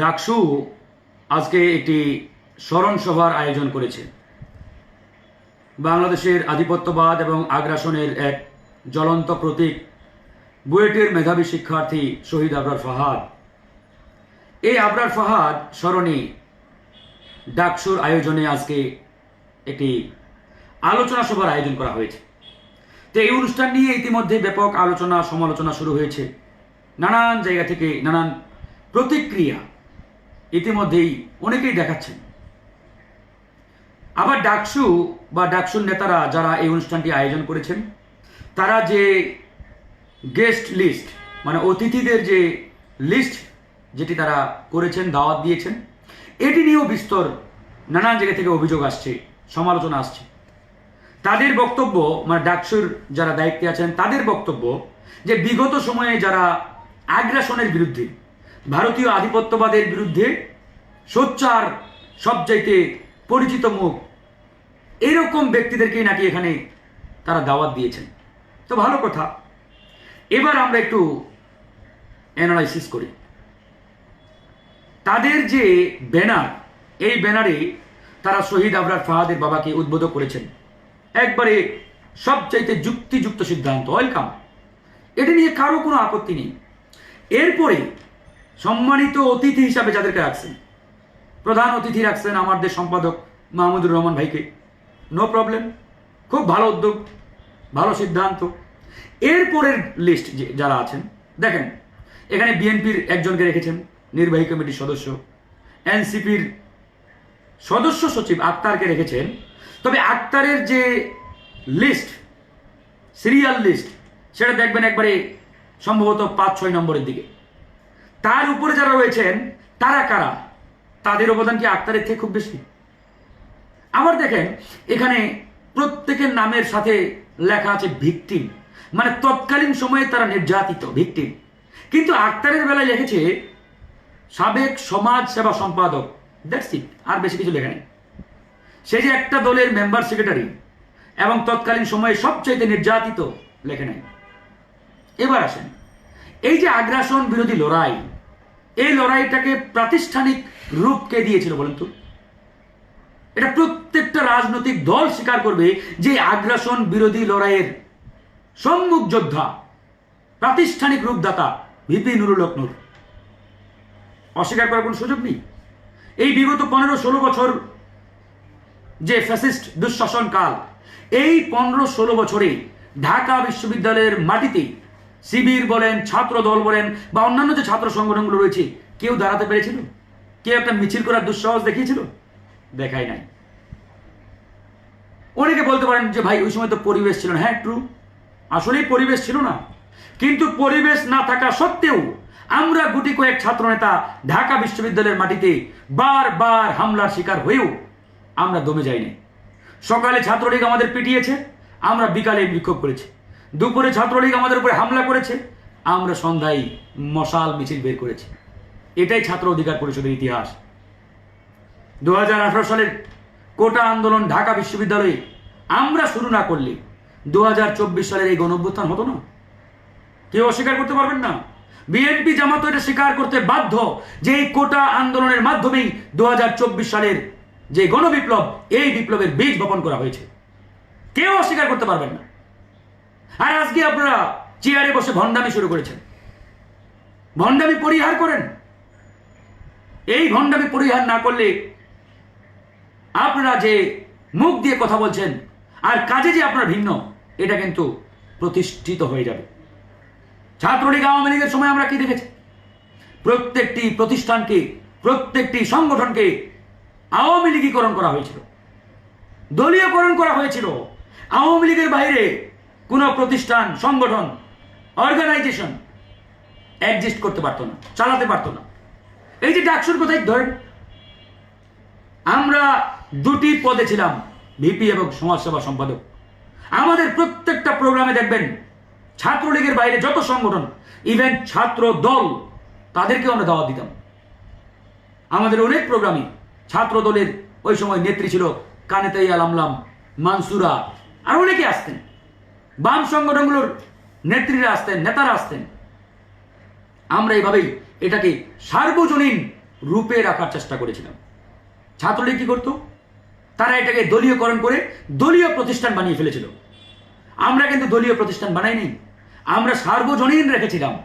ডাকসু আজকে একটি স্মরণ সভার আয়োজন করেছে। বাংলাদেশের আধিপত্যবাদ এবং আগ্রাসনের এক জ্বলন্ত প্রতীক, বুয়েটের মেধাবী শিক্ষার্থী শহীদ আবরার ফাহাদ। এই আবরার ফাহাদ স্মরণে ডাকসুর আয়োজনে আজকে একটি আলোচনা সভার আয়োজন করা হয়েছে। তো এই অনুষ্ঠান নিয়ে ইতিমধ্যে ব্যাপক আলোচনা সমালোচনা শুরু হয়েছে। নানান জায়গা থেকে নানান প্রতিক্রিয়া ইতিমধ্যেই অনেকেই দেখাচ্ছেন। আবার ডাকসু বা ডাকসুর নেতারা যারা এই অনুষ্ঠানটি আয়োজন করেছেন, তারা যে গেস্ট লিস্ট মানে অতিথিদের যে লিস্ট যেটি তারা করেছেন, দাওয়াত দিয়েছেন, এটি নিয়েও বিস্তর নানান জায়গা থেকে অভিযোগ আসছে, সমালোচনা আসছে। তাদের বক্তব্য মানে ডাকসুর যারা দায়িত্বে আছেন, তাদের বক্তব্য যে বিগত সময়ে যারা আগ্রাসনের বিরুদ্ধে ভারতীয় আধিপত্যবাদের বিরুদ্ধে সোচ্চার, সবচাইতে পরিচিত মুখ। এরকম ব্যক্তিদেরকেই নাকি এখানে তারা দাওয়াত দিয়েছেন। তো ভালো কথা। এবার আমরা একটু অ্যানালাইসিস করি। তাদের যে ব্যানার, এই ব্যানারে তারা শহীদ আবরার ফাহাদের বাবাকে উদ্বোধ করেছেন। একবারে সবচাইতে যুক্তিযুক্ত সিদ্ধান্ত। ওয়েলকাম এটা নিয়ে কারও কোনো আপত্তি নেই। এরপরে সম্মানিত অতিথি হিসাবে যাদেরকে রাখছেন, প্রধান অতিথি রাখছেন আমাদের সম্পাদক মাহমুদুর রহমান ভাইকে। নো প্রবলেম খুব ভালো উদ্যোগ, ভালো সিদ্ধান্ত। এরপরের লিস্ট যারা আছেন, দেখেন, এখানে বিএনপির একজনকে রেখেছেন নির্বাহী কমিটির সদস্য, এনসিপির সদস্য সচিব আক্তারকে রেখেছেন। তবে আক্তারের যে লিস্ট সিরিয়াল লিস্ট সেটা দেখবেন একবারে সম্ভবত পাঁচ ছয় নম্বরের দিকে। তার উপরে যারা রয়েছেন, তারা কারা? তাদের অবদান কি আক্তারের থেকে খুব বেশি? আবার দেখেন, এখানে প্রত্যেকের নামের সাথে লেখা আছে ভিকটিম। মানে তৎকালীন সময়ে তারা নির্যাতিত, ভিকটিম। কিন্তু আক্তারের বেলায় লিখেছে, সাবেক সমাজ সেবা সম্পাদক। ইট আর বেশি কিছু লেখা নেই। সে যে একটা দলের মেম্বার সেক্রেটারি এবং তৎকালীন সময়ে সবচাইতে নির্যাতিত, লেখে নেয় এবার আসেন, এই যে আগ্রাসন বিরোধী লড়াই এই লড়াইটাকে প্রাতিষ্ঠানিক রূপ কে দিয়েছিল বলেন তো। এটা প্রত্যেকটা রাজনৈতিক দল স্বীকার করবে যে আগ্রাসন বিরোধী লড়াইয়ের সম্মুখ যোদ্ধা, প্রাতিষ্ঠানিক রূপদাতা ভিপি নুরুল নূর। অস্বীকার করার কোনো সুযোগ নেই। এই বিগত পনেরো ষোলো বছর যে ফ্যাসিস্ট দুঃশাসন কাল এই পনেরো ষোলো বছরে ঢাকা বিশ্ববিদ্যালয়ের মাটিতে শিবির বলেন ছাত্র দল বলেন, বা অন্যান্য যে ছাত্র সংগঠনগুলো রয়েছে, কেউ দাঁড়াতে পেরেছিল? কেউ একটা মিছিল করার দুঃসাহস দেখিয়েছিল? দেখাই নাই। অনেকে বলতে পারেন যে, ভাই, ওই সময় তো পরিবেশ ছিল না। হ্যাঁ ট্রু আসলেই পরিবেশ ছিল না। কিন্তু পরিবেশ না থাকা সত্ত্বেও আমরা গুটি কয়েক ছাত্র নেতা ঢাকা বিশ্ববিদ্যালয়ের মাটিতে বারবার হামলার শিকার হয়েও আমরা দমে যাইনি। সকালে ছাত্রলীগ আমাদের পিটিয়েছে, আমরা বিকালে বিক্ষোভ করেছি। দুপুরে ছাত্রলীগ আমাদের উপরে হামলা করেছে। আমরা সন্ধ্যায় মশাল মিছিল বের করেছি। এটাই ছাত্র অধিকার পরিষদের ইতিহাস। দু হাজার আঠারো সালের কোটা আন্দোলন ঢাকা বিশ্ববিদ্যালয়ে আমরা শুরু না করলে দু হাজার চব্বিশ সালের এই গণঅভ্যুত্থান হতো না। কেউ অস্বীকার করতে পারবেন না। বিএনপি জামাত এটা স্বীকার করতে বাধ্য যে এই কোটা আন্দোলনের মাধ্যমেই দু হাজার চব্বিশ সালের যে গণবিপ্লব, এই বিপ্লবের বীজ বপন করা হয়েছে। কেউ অস্বীকার করতে পারবেন না। আর আজকে আপনারা চেয়ারে বসে ভণ্ডামি শুরু করেছেন। ভণ্ডামি পরিহার করেন। এই ভণ্ডামি পরিহার না করলে আপনারা যে মুখ দিয়ে কথা বলছেন আর কাজে যে আপনার ভিন্ন, এটা কিন্তু প্রতিষ্ঠিত হয়ে যাবে। ছাত্রলীগ আওয়ামী লীগের সময় আমরা কি দেখেছি? প্রত্যেকটি প্রতিষ্ঠানকে, প্রত্যেকটি সংগঠনকে আওয়ামী লীগীকরণ করা হয়েছিল। দলীয়করণ করা হয়েছিল। আওয়ামী লীগের বাইরে কোনো প্রতিষ্ঠান সংগঠন অর্গানাইজেশন অ্যাডজাস্ট করতে পারতো না, চালাতে পারতো না। এই যে ডাকসুর কোথায় ধরেন আমরা দুটি পদে ছিলাম, ভিপি এবং সমাজসেবা সম্পাদক। আমাদের প্রত্যেকটা প্রোগ্রামে দেখবেন, ছাত্রলীগের বাইরে যত সংগঠন ইভেন ছাত্র দল তাদেরকে আমরা দাওয়া দিতাম। আমাদের অনেক প্রোগ্রামে ছাত্র দলের ওই সময় নেত্রী ছিল কানেতাই আলামলাম মানসুরা, আর অনেকে আসতেন। বাম সংগঠনগুলোর নেত্রীরা আসতেন, নেতারা আসতেন। আমরা এইভাবেই এটাকে সার্বজনীন রূপে রাখার চেষ্টা করেছিলাম। ছাত্রলীগ কি করতো? তারা এটাকে দলীয়করণ করে দলীয় প্রতিষ্ঠান বানিয়ে ফেলেছিল। আমরা কিন্তু দলীয় প্রতিষ্ঠান বানাইনি। আমরা সার্বজনীন রেখেছিলাম।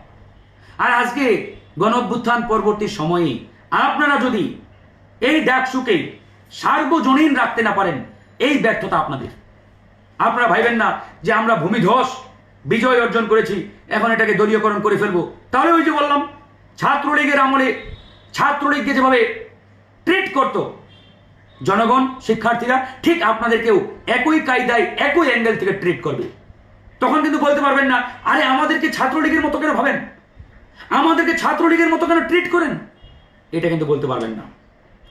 আর আজকে গণভ্যুত্থান পরবর্তী সময়ে আপনারা যদি এই ডাকসুকে সার্বজনীন রাখতে না পারেন, এই ব্যর্থতা আপনাদের। আপনারা ভাইবেন না যে আমরা ভূমিধস বিজয় অর্জন করেছি, এখন এটাকে দলীয়করণ করে ফেলব। তাহলে ওই যে বললাম, ছাত্রলীগের আমলে, ছাত্রলীগকে যেভাবে ট্রিট করতো, জনগণ, শিক্ষার্থীরা, ঠিক আপনাদেরকেও একই কায়দায়, একই অ্যাঙ্গেল থেকে ট্রিট করবে। তখন কিন্তু বলতে পারবেন না, আরে আমাদেরকে ছাত্রলীগের মতো কেন ভাবেন? আমাদেরকে ছাত্রলীগের মতো কেন ট্রিট করেন? এটা কিন্তু বলতে পারবেন না।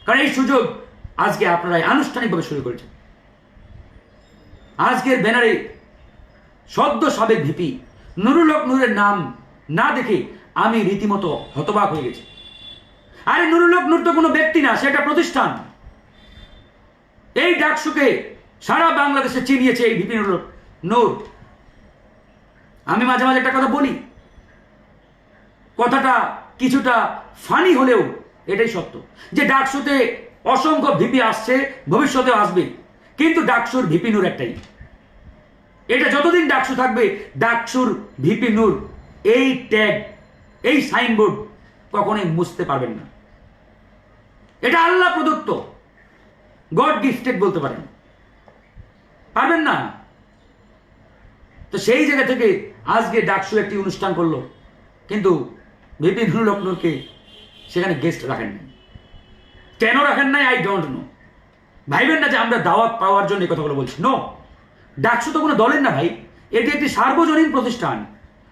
কারণ এই সুযোগ আজকে আপনারা আনুষ্ঠানিকভাবে শুরু করেছেন। আজকের ব্যানারে সদ্য সাবেক ভিপি নুরুল হক নূরের নাম না দেখে আমি রীতিমতো হতবাক হয়ে গেছি। আরে নুরুল হক নূর তো কোনো ব্যক্তি না সেটা প্রতিষ্ঠান। এই ডাকসুকে সারা বাংলাদেশে চিনিয়েছে এই ভিপি নুরুল নূর। আমি মাঝে মাঝে একটা কথা বলি। কথাটা কিছুটা ফানি হলেও এটাই সত্য যে ডাকসুতে অসংখ্য ভিপি আসছে, ভবিষ্যতেও আসবে। কিন্তু ডাকসুর ভিপি নূর একটাই। এটা যতদিন ডাকসু থাকবে, ডাকসুর ভিপি নূর এই ট্যাগ, এই সাইনবোর্ড কখনোই মুছতে পারবেন না। এটা আল্লাহ প্রদত্ত। গড গিফটেড বলতে পারেন। পারবেন না? তো সেই জায়গা থেকে আজকে ডাকসু একটি অনুষ্ঠান করল, কিন্তু বিপিন লক্ষ্ণৌকে সেখানে গেস্ট রাখেন নাই কেন রাখেন নাই? আই ডোন্ট নো ভাইবেন না যে আমরা দাওয়াত পাওয়ার জন্য এই কথাগুলো বলছি। নো ডাকসু তো কোনো দলের না ভাই। এটি একটি সার্বজনীন প্রতিষ্ঠান।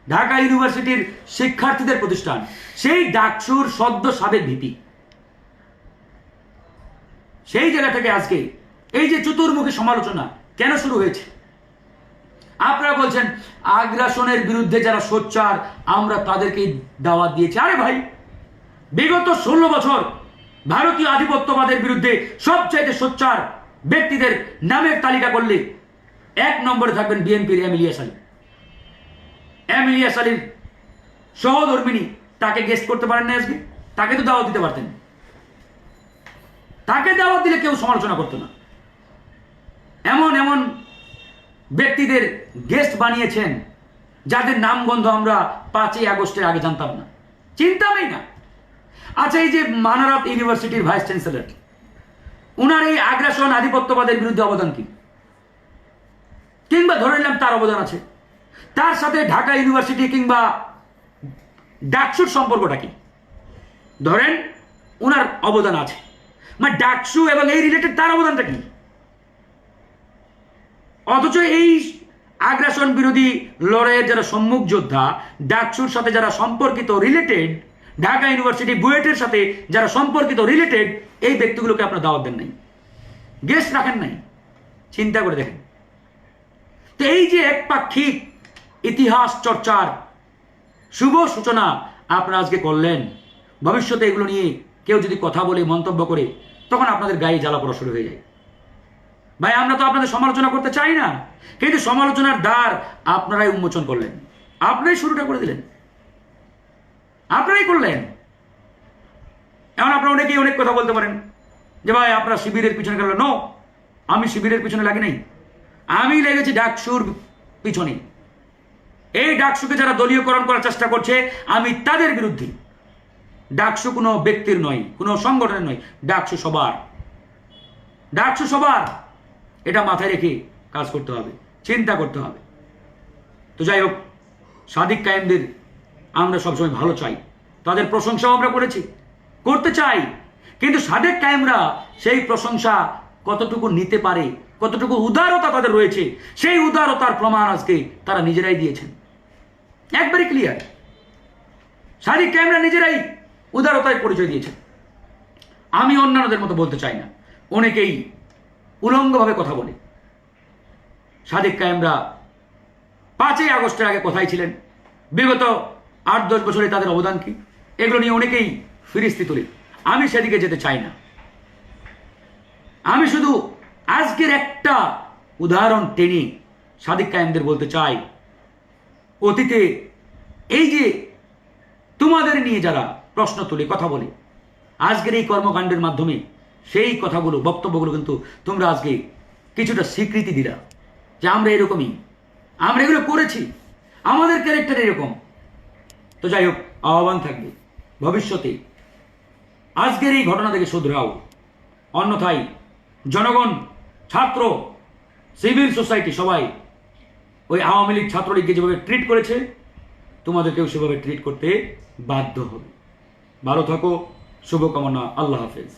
ঢাকা ইউনিভার্সিটির শিক্ষার্থীদের প্রতিষ্ঠান। সেই ডাকসুর সদ্য সাবেক ভিপি সেই জায়গা থেকে আজকে এই যে চতুর্মুখী সমালোচনা কেন শুরু হয়েছে? আপনারা বলছেন, আগ্রাসনের বিরুদ্ধে যারা সোচ্চার, আমরা তাদেরকে দাওয়াত দিয়েছি। আরে ভাই, বিগত ষোলো বছর ভারতীয় আধিপত্যবাদের বিরুদ্ধে সবচাইতে সোচ্চার ব্যক্তিদের নামের তালিকা করলে এক নম্বরে থাকবেন বিএনপির এমিলিয়াস আলী এমিলিয়াস আলীর সহধর্মিনী তাকে গেস্ট করতে পারেন না আজকে। তাকে তো দাওয়াত দিতে পারতেন। তাকে দাওয়াত দিলে কেউ সমালোচনা করতো না। এমন এমন ব্যক্তিদের গেস্ট বানিয়েছেন যাদের নামগন্ধ আমরা পাঁচই আগস্টের আগে জানতাম না। চিন্তামই না। আচ্ছা এই যে মানারত ইউনিভার্সিটির ভাইস চ্যান্সেলর, উনার এই আগ্রাসন আধিপত্যবাদের বিরুদ্ধে অবদান কি? কিংবা ধরে নিলাম তার অবদান আছে। তার সাথে ঢাকা ইউনিভার্সিটি কিংবা ডাকসুর সম্পর্কটা কি? ধরেন, উনার অবদান আছে। মানে ডাকসু এবং এই রিলেটেড তার অবদানটা কি? অথচ এই আগ্রাসন বিরোধী লড়াইয়ের যারা সম্মুখ যোদ্ধা, ডাকসুর সাথে যারা সম্পর্কিত রিলেটেড ঢাকা ইউনিভার্সিটি বুয়েটের সাথে যারা সম্পর্কিত রিলেটেড এই ব্যক্তিগুলোকে আপনার দাওয়াত দেন নাই। গেস্ট রাখেন নাই। চিন্তা করে দেখেন। তো এই যে একপাক্ষিক ইতিহাস চর্চার শুভ সূচনা আপনারা আজকে করলেন, ভবিষ্যতে এগুলো নিয়ে কেউ যদি কথা বলে, মন্তব্য করে, তখন আপনাদের গায়ে জ্বালা পড়া শুরু হয়ে যায়। ভাই, আমরা তো আপনাদের সমালোচনা করতে চাই না, কিন্তু সমালোচনার দ্বার আপনারাই উন্মোচন করলেন। আপনারাই শুরুটা করে দিলেন। আপনারাই করলেন। এখন আপনারা অনেকেই অনেক কথা বলতে পারেন যে ভাই, আপনারা শিবিরের পিছনে গেল নো আমি শিবিরের পিছনে লাগি নাই। আমি লেগেছি ডাকসুর পিছনে। এই ডাকসুকে যারা দলীয়করণ করার চেষ্টা করছে, আমি তাদের বিরুদ্ধে। ডাকসু কোনো ব্যক্তির নয়, কোনো সংগঠনের নয়, ডাকসু সবার। ডাকসু সবার। এটা মাথায় রেখে কাজ করতে হবে, চিন্তা করতে হবে। তো যাই হোক, সাদিক কায়েমদের আমরা সবসময় ভালো চাই। তাদের প্রশংসাও আমরা করেছি। করতে চাই। কিন্তু সাদেক কায়েমরা সেই প্রশংসা কতটুকু নিতে পারে, কতটুকু উদারতা তাদের রয়েছে, সেই উদারতার প্রমাণ আজকে তারা নিজেরাই দিয়েছেন। একবারে ক্লিয়ার সাদিক কায়েমরা নিজেরাই উদারতায় পরিচয় দিয়েছেন। আমি অন্যান্যদের মতো বলতে চাই না। অনেকেই উলঙ্গভাবে কথা বলে। সাদিক কায়েমরা পাঁচই আগস্টের আগে কোথায় ছিলেন? বিগত আট, দশ বছরে তাদের অবদান কি? এগুলো নিয়ে অনেকেই ফিরিস্তি তুলে। আমি সেদিকে যেতে চাই না। আমি শুধু আজকের একটা উদাহরণ টেনে সাদিক কায়েমদের বলতে চাই। অতীতে এই যে তোমাদের নিয়ে যারা প্রশ্ন তুলে, কথা বলে, আজকের এই কর্মকাণ্ডের মাধ্যমে সেই কথাগুলো, বক্তব্যগুলো কিন্তু তোমরা আজকে কিছুটা স্বীকৃতি দিলা যে আমরা এরকমই। আমরা এগুলো করেছি। আমাদের ক্যারেক্টার এরকম। তো যাই হোক, আহ্বান থাকবে। ভবিষ্যতে আজকের এই ঘটনা থেকে শুধরাও অন্যথায় জনগণ, ছাত্র, সিভিল সোসাইটি সবাই ওই আওয়ামী লীগ ছাত্রলীগকে যেভাবে ট্রিট করেছে, তোমাদেরকেও সেভাবে ট্রিট করতে বাধ্য হবে। ভালো থাকো, শুভকামনা, আল্লাহ হাফেজ।